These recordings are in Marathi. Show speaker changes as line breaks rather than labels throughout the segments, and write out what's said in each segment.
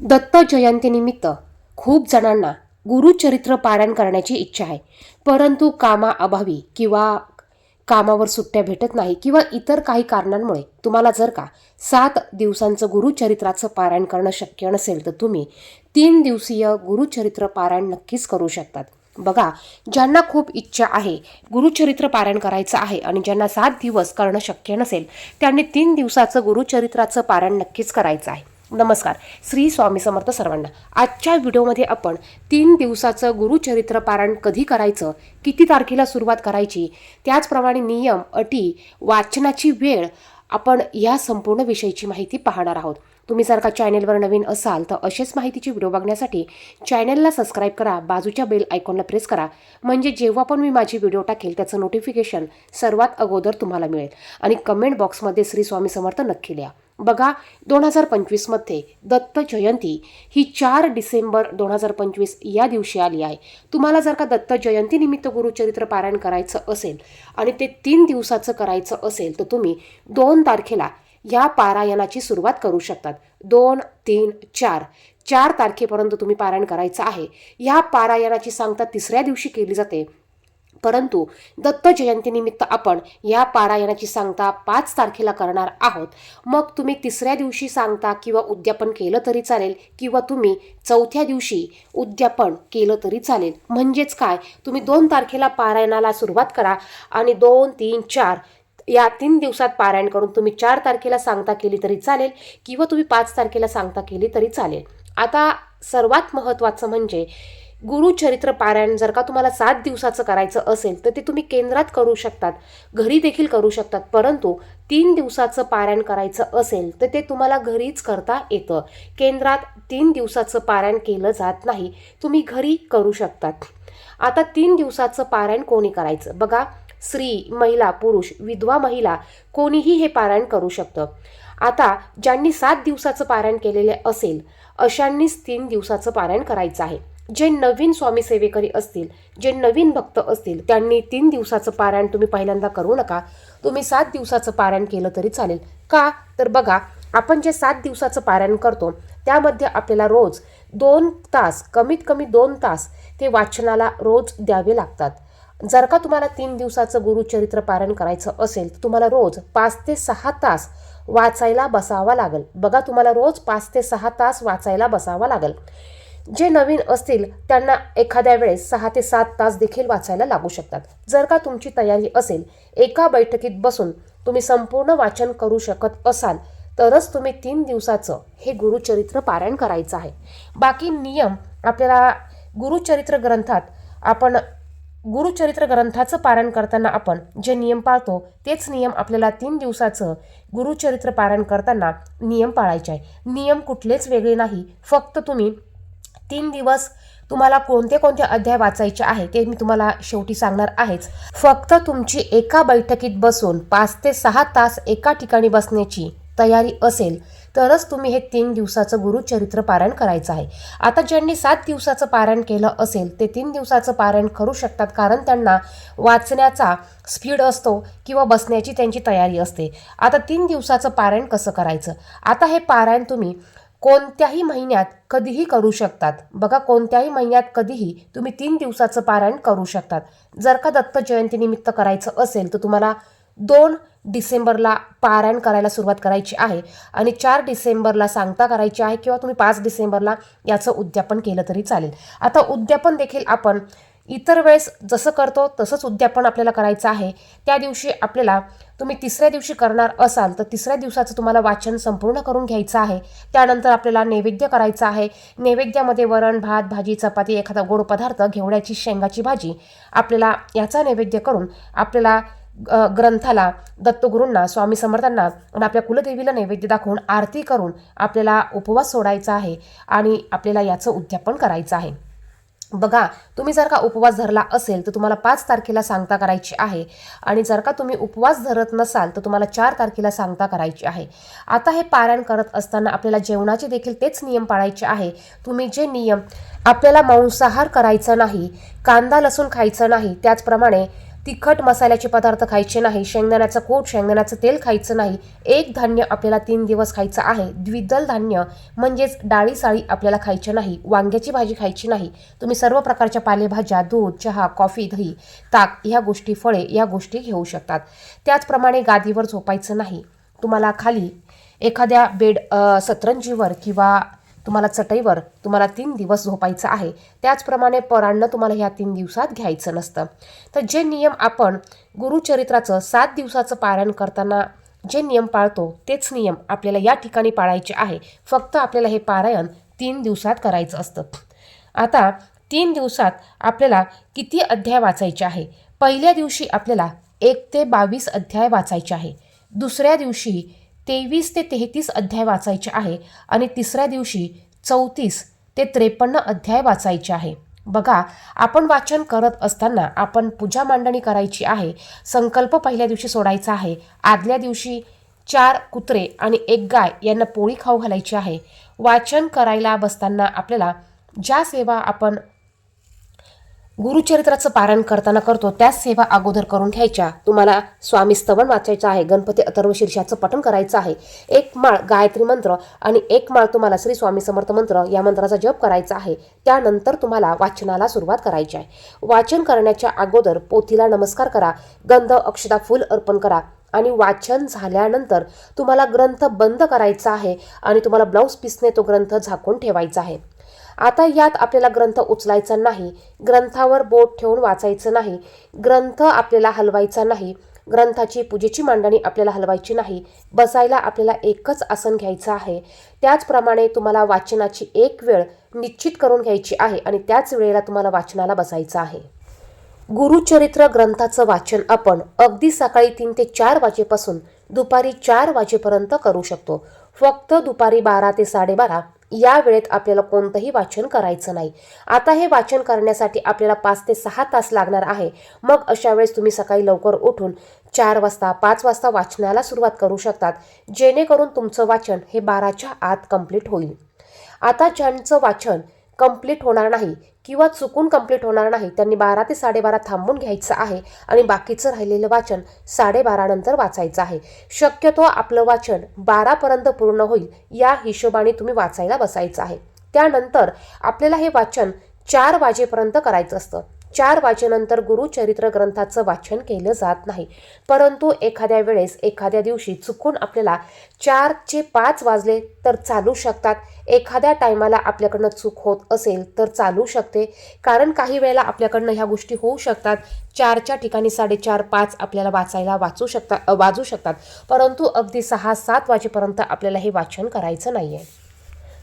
दत्त जयंतीनिमित्त खूप जणांना गुरुचरित्र पारायण करण्याची इच्छा आहे. परंतु कामाअभावी किंवा कामावर सुट्ट्या भेटत नाही किंवा इतर काही कारणांमुळे तुम्हाला जर का सात दिवसांचं गुरुचरित्राचं पारायण करणं शक्य नसेल तर तुम्ही तीन दिवसीय गुरुचरित्र पारायण नक्कीच करू शकतात. बघा ज्यांना खूप इच्छा आहे गुरुचरित्र पारायण करायचं आहे आणि ज्यांना सात दिवस करणं शक्य नसेल त्यांनी तीन दिवसाचं गुरुचरित्राचं पारायण नक्कीच करायचं आहे. नमस्कार. श्री स्वामी समर्थ सर्वांना. आजच्या व्हिडिओमध्ये आपण तीन दिवसाचं गुरुचरित्र पारायण कधी करायचं किती तारखेला सुरुवात करायची त्याचप्रमाणे नियम अटी वाचनाची वेळ आपण या संपूर्ण विषयीची माहिती पाहणार आहोत. तुम्ही जर का चॅनेलवर नवीन असाल तर असेच माहितीची व्हिडिओ बघण्यासाठी चॅनेलला सबस्क्राईब करा बाजूच्या बेल आयकॉनला प्रेस करा. म्हणजे जेव्हा पण मी माझी व्हिडिओ टाकेल त्याचं नोटिफिकेशन सर्वात अगोदर तुम्हाला मिळेल. आणि कमेंट बॉक्समध्ये श्री स्वामी समर्थ नक्की लिहा. बघा दोन हजार पंचवीसमध्ये दत्त जयंती ही चार डिसेंबर दोन हजार पंचवीस या दिवशी आली आहे. तुम्हाला जर का दत्त जयंतीनिमित्त गुरुचरित्र पारायण करायचं असेल आणि ते तीन दिवसाचं करायचं असेल तर तुम्ही दोन तारखेला या पारायणाची सुरुवात करू शकतात. दोन तीन चार. चार तारखेपर्यंत तुम्ही पारायण करायचं आहे. या पारायणाची सांगता तिसऱ्या दिवशी केली जाते. परंतु दत्त जयंतीनिमित्त आपण या पारायणाची सांगता पाच तारखेला करणार आहोत. मग तुम्ही तिसऱ्या दिवशी सांगता किंवा उद्यापन केलं तरी चालेल किंवा तुम्ही चौथ्या दिवशी उद्यापन केलं तरी चालेल. म्हणजेच काय? तुम्ही दोन तारखेला पारायणाला सुरुवात करा आणि दोन तीन चार या तीन दिवसात पारायण करून तुम्ही चार तारखेला सांगता केली तरी चालेल किंवा तुम्ही पाच तारखेला सांगता केली तरी चालेल. आता सर्वात महत्त्वाचं म्हणजे गुरुचरित्र पारायण जर का तुम्हाला सात दिवसाचं करायचं असेल तर ते तुम्ही केंद्रात करू शकतात. घरी देखील करू शकतात. परंतु तीन दिवसाचं पारायण करायचं असेल तर ते तुम्हाला घरीच करता येतं. केंद्रात तीन दिवसाचं पारायण केलं जात नाही. तुम्ही घरी करू शकतात. आता तीन दिवसाचं पारायण कोणी करायचं? बघा स्त्री महिला पुरुष विधवा महिला कोणीही हे पारायण करू शकतं. आता ज्यांनी सात दिवसाचं पारायण केलेले असेल अशांनीच तीन दिवसाचं पारायण करायचं आहे. जे नवीन स्वामी सेवेकरी असतील जे नवीन भक्त असतील त्यांनी तीन दिवसाचं पारायण तुम्ही पहिल्यांदा करू नका. तुम्ही सात दिवसाचं पारायण केलं तरी चालेल. का? तर बघा आपण जे सात दिवसाचं पारायण करतो त्यामध्ये आपल्याला रोज दोन तास कमीत कमी दोन तास ते वाचनाला रोज द्यावे लागतात. जर का तुम्हाला तीन दिवसाचं गुरुचरित्र पारायण करायचं असेल तर तुम्हाला रोज पाच ते सहा तास वाचायला बसावा लागेल. बघा तुम्हाला रोज पाच ते सहा तास वाचायला बसावा लागेल. जे नवीन असतील त्यांना एखाद्या वेळेस सहा ते सात तास देखील वाचायला लागू शकतात. जर का तुमची तयारी असेल एका बैठकीत बसून तुम्ही संपूर्ण वाचन करू शकत असाल तरच तुम्ही तीन दिवसाचं हे गुरुचरित्र पारायण करायचं आहे. बाकी नियम आपल्याला गुरुचरित्र ग्रंथात आपण गुरुचरित्र ग्रंथाचं पारायण करताना आपण जे नियम पाळतो तेच नियम आपल्याला तीन दिवसाचं गुरुचरित्र पारायण करताना नियम पाळायचे आहे. नियम कुठलेच वेगळे नाही. फक्त तुम्ही तीन दिवस तुम्हाला कोणते कोणते अध्याय वाचायचे आहे ते मी तुम्हाला शेवटी सांगणार आहेच. फक्त तुमची एका बैठकीत बसून पाच ते सहा तास एका ठिकाणी बसण्याची तयारी असेल तरच तुम्ही हे तीन दिवसाचं गुरुचरित्र पारायण करायचं आहे. आता ज्यांनी सात दिवसाचं पारायण केलं असेल ते तीन दिवसाचं पारायण करू शकतात कारण त्यांना वाचण्याचा स्पीड असतो किंवा बसण्याची त्यांची तयारी असते. आता तीन दिवसाचं पारायण कसं करायचं? आता हे पारायण तुम्ही कोणत्याही महिन्यात कधीही करू शकतात. बघा कोणत्याही महिन्यात कधीही तुम्ही तीन दिवसाचं पारायण करू शकतात. जर का दत्त जयंतीनिमित्त करायचं असेल तर तुम्हाला दोन डिसेंबरला पारायण करायला सुरुवात करायची आहे आणि चार डिसेंबरला सांगता करायची आहे किंवा तुम्ही पाच डिसेंबरला याचं उद्यापन केलं तरी चालेल. आता उद्यापन देखील आपण इतर वेळेस जसं करतो तसंच उद्यापन आपल्याला करायचं आहे. त्या दिवशी आपल्याला तुम्ही तिसऱ्या दिवशी करणार असाल तर तिसऱ्या दिवसाचं तुम्हाला वाचन संपूर्ण करून घ्यायचं आहे. त्यानंतर आपल्याला नैवेद्य करायचं आहे. नैवेद्यामध्ये वरण भात भाजी चपाती एखादा गोड पदार्थ घेवड्याची शेंगाची भाजी आपल्याला याचा नैवेद्य करून आपल्याला ग्रंथाला दत्तगुरूंना स्वामी समर्थांना आणि आपल्या कुलदेवीला नैवेद्य दाखवून आरती करून आपल्याला उपवास सोडायचा आहे आणि आपल्याला याचं उद्यापन करायचं आहे. बघा तुम्ही जर का उपवास धरला असेल तर तुम्हाला पाच तारखेला सांगता करायची आहे. आणि जर का तुम्ही उपवास धरत नसाल तर तुम्हाला चार तारखेला सांगता करायची आहे. आता हे पारायण करत असताना आपल्याला जेवणाचे देखील तेच नियम पाळायचे आहे. तुम्ही जे नियम आपल्याला मांसाहार करायचा नाही कांदा लसूण खायचं नाही त्याचप्रमाणे तिखट मसाल्याचे पदार्थ खायचे नाही शेंगदाण्याचं कोट शेंगदाण्याचं तेल खायचं नाही. एक धान्य आपल्याला तीन दिवस खायचं आहे. द्विदल धान्य म्हणजेच डाळी साळी आपल्याला खायचे नाही. वांग्याची भाजी खायची नाही. तुम्ही सर्व प्रकारच्या पालेभाज्या दूध चहा कॉफी दही ताक ह्या गोष्टी फळे या गोष्टी घेऊ शकतात. त्याचप्रमाणे गादीवर झोपायचं नाही. तुम्हाला खाली एखाद्या बेड सतरंजीवर किंवा तुम्हाला चटईवर तुम्हाला तीन दिवस झोपायचं आहे. त्याचप्रमाणे परान्न तुम्हाला ह्या तीन दिवसात घ्यायचं नसतं. तर जे नियम आपण गुरुचरित्राचं सात दिवसाचं पारायण करताना जे नियम पाळतो तेच नियम आपल्याला या ठिकाणी पाळायचे आहे. फक्त आपल्याला हे पारायण तीन दिवसात करायचं असतं. आता तीन दिवसात आपल्याला किती अध्याय वाचायचे आहे? पहिल्या दिवशी आपल्याला एक ते बावीस अध्याय वाचायचे आहे. दुसऱ्या दिवशी तेवीस ते तेहतीस अध्याय वाचायचे आहे आणि तिसऱ्या दिवशी चौतीस ते त्रेपन्न अध्याय वाचायचे आहे. बघा आपण वाचन करत असताना आपण पूजा मांडणी करायची आहे संकल्प पहिल्या दिवशी सोडायचा आहे आदल्या दिवशी चार कुत्रे आणि एक गाय यांना पोळी खाऊ घालायची आहे. वाचन करायला बसताना आपल्याला ज्या सेवा आपण गुरुचरित्राचं पारायण करताना करतो त्याच सेवा अगोदर करून घ्यायच्या. तुम्हाला स्वामी स्तवन वाचायचं आहे गणपती अथर्व शीर्षाचं पठण करायचं आहे. एक माळ गायत्री मंत्र आणि एक माळ तुम्हाला श्री स्वामी समर्थ मंत्र या मंत्राचा जप करायचा आहे. त्यानंतर तुम्हाला वाचनाला सुरुवात करायची आहे. वाचन करण्याच्या अगोदर पोथीला नमस्कार करा गंध अक्षता फूल अर्पण करा आणि वाचन झाल्यानंतर तुम्हाला ग्रंथ बंद करायचा आहे आणि तुम्हाला ब्लाऊज पीसने तो ग्रंथ झाकून ठेवायचा आहे. आता यात आपल्याला ग्रंथ उचलायचा नाही ग्रंथावर बोट ठेवून वाचायचं नाही ग्रंथ आपल्याला हलवायचा नाही ग्रंथाची पूजेची मांडणी आपल्याला हलवायची नाही बसायला आपल्याला एकच आसन घ्यायचं आहे. त्याचप्रमाणे तुम्हाला वाचनाची एक वेळ निश्चित करून घ्यायची आहे आणि त्याच वेळेला तुम्हाला वाचनाला बसायचं आहे. गुरुचरित्र ग्रंथाचं वाचन आपण अगदी सकाळी तीन ते चार वाजेपासून दुपारी चार वाजेपर्यंत करू शकतो. फक्त दुपारी बारा ते साडेबारा या वेळेत आपल्याला कोणतंही वाचन करायचं नाही. आता हे वाचन करण्यासाठी आपल्याला पाच ते सहा तास लागणार आहे. मग अशा वेळेस तुम्ही सकाळी लवकर उठून चार वाजता पाच वाजता वाचनाला सुरुवात करू शकतात. जेणेकरून तुमचं वाचन हे बाराच्या आत कंप्लीट होईल. आता ज्यांचं वाचन कंप्लीट होणार नाही किंवा चुकून कंप्लीट होणार नाही त्यांनी बारा ते साडेबारा थांबून घ्यायचं आहे आणि बाकीचं राहिलेलं वाचन साडेबारानंतर वाचायचं आहे. शक्यतो आपलं वाचन बारापर्यंत पूर्ण होईल या हिशोबाने तुम्ही वाचायला बसायचं आहे. त्यानंतर आपल्याला हे वाचन चार वाजेपर्यंत करायचं असतं. चार वाजेनंतर गुरुचरित्र ग्रंथाचं वाचन केलं जात नाही. परंतु एखाद्या वेळेस एखाद्या दिवशी चुकून आपल्याला चारचे पाच वाजले तर चालू शकतात. एखाद्या टायमाला आपल्याकडनं चूक होत असेल तर चालू शकते. कारण काही वेळेला आपल्याकडनं ह्या गोष्टी होऊ शकतात. चारच्या ठिकाणी साडेचार पाच आपल्याला वाचायला वाचू शकतात वाजू शकतात. परंतु अगदी सहा सात वाजेपर्यंत आपल्याला हे वाचन करायचं नाही आहे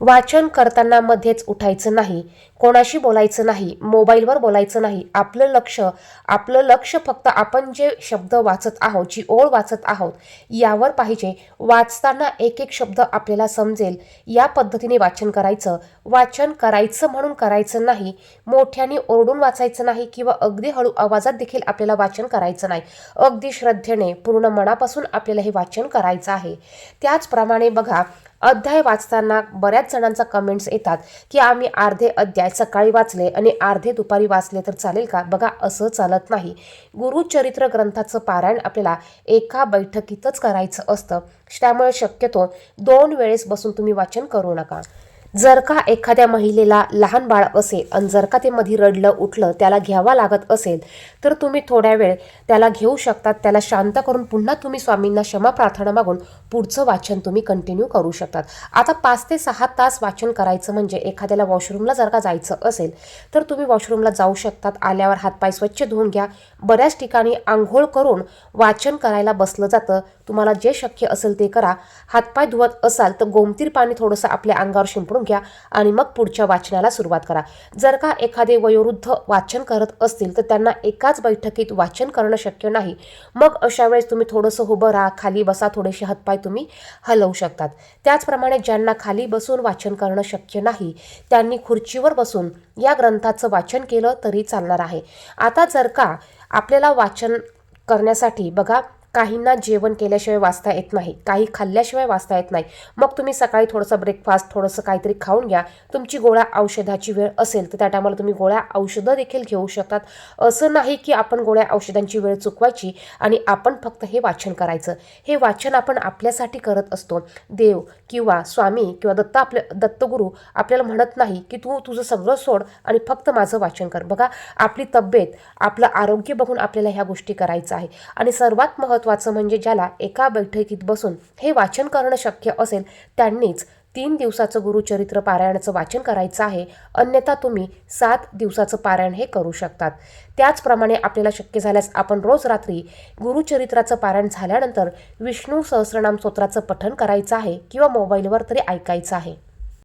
वाचन करताना मध्येच उठायचं नाही. कोणाशी बोलायचं नाही मोबाईलवर बोलायचं नाही. आपलं लक्ष आपलं लक्ष फक्त आपण जे शब्द वाचत आहोत जी ओळ वाचत आहोत यावर पाहिजे. वाचताना एक एक शब्द आपल्याला समजेल. या पद्धतीने वाचन करायचं. वाचन करायचं म्हणून करायचं नाही. मोठ्याने ओरडून वाचायचं नाही किंवा अगदी हळू आवाजात देखील आपल्याला वाचन करायचं नाही. अगदी श्रद्धेने पूर्ण मनापासून आपल्याला हे वाचन करायचं आहे. त्याचप्रमाणे बघा अध्याय वाचताना बऱ्याच जणांचा कमेंट्स येतात की आम्ही अर्धे अध्याय सकाळी वाचले आणि अर्धे दुपारी वाचले तर चालेल का? बघा असं चालत नाही. गुरुचरित्र ग्रंथाचं पारायण आपल्याला एका बैठकीतच करायचं असतं. त्यामुळे शक्यतो दोन वेळेस बसून तुम्ही वाचन करू नका. जर का एखाद्या महिलेला लहान बाळ असेल आणि जर का ते मध्ये रडलं उठलं त्याला घ्यावा लागत असेल तर तुम्ही थोड्या वेळ त्याला घेऊ शकतात. त्याला शांत करून पुन्हा तुम्ही स्वामींना क्षमा प्रार्थना मागून पुढचं वाचन तुम्ही कंटिन्यू करू शकतात. आता पाच ते सहा तास वाचन करायचं म्हणजे एखाद्याला वॉशरूमला जर का जायचं असेल तर तुम्ही वॉशरूमला जाऊ शकतात. आल्यावर हातपाय स्वच्छ धुवून घ्या. बऱ्याच ठिकाणी आंघोळ करून वाचन करायला बसलं जातं. तुम्हाला जे शक्य असेल ते करा. हातपाय धुवत असाल तर गोमतीर पाणी थोडंसं आपल्या अंगावर शिंपडून घ्या आणि मग पुढच्या वाचनाला सुरुवात करा. जर का एखादे वयोवृद्ध वाचन करत असतील तर त्यांना एकाच बैठकीत वाचन करणं शक्य नाही. मग अशा वेळेस तुम्ही थोडंसं उभं राहा खाली बसा थोडेसे हातपाय तुम्ही हलवू शकतात. त्याचप्रमाणे ज्यांना खाली बसून वाचन करणं शक्य नाही त्यांनी खुर्चीवर बसून या ग्रंथाचं वाचन केलं तरी चालणार आहे. आता जर का आपल्याला वाचन करण्यासाठी बघा काहींना जेवण केल्याशिवाय वाचता येत नाही काही खाल्ल्याशिवाय वाचता येत नाही. मग तुम्ही सकाळी थोडंसं ब्रेकफास्ट थोडंसं काहीतरी खाऊन घ्या. तुमची गोळ्या औषधाची वेळ असेल तर त्या टायमाला तुम्ही गोळ्या औषधं देखील घेऊ शकतात. असं नाही की आपण गोळ्या औषधांची वेळ चुकवायची आणि आपण फक्त हे वाचन करायचं. हे वाचन आपण आपल्यासाठी करत असतो. देव किंवा स्वामी किंवा दत्त आपले दत्तगुरू आपल्याला म्हणत नाही की तू तुझं सगळं सोड आणि फक्त माझं वाचन कर. बघा आपली तब्येत आपलं आरोग्य बघून आपल्याला ह्या गोष्टी करायचं आहे. आणि सर्वात महत्त्वाचं म्हणजे ज्याला एका बैठकीत बसून हे वाचन करणं शक्य असेल त्यांनीच तीन दिवसाचं गुरुचरित्र पारायणाचं वाचन करायचं आहे. अन्यथा तुम्ही सात दिवसाचं पारायण हे करू शकतात. त्याचप्रमाणे आपल्याला शक्य झाल्यास आपण रोज रात्री गुरुचरित्राचं पारायण झाल्यानंतर विष्णू सहस्रनाम स्तोत्राचं पठण करायचं आहे किंवा मोबाईलवर तरी ऐकायचं आहे.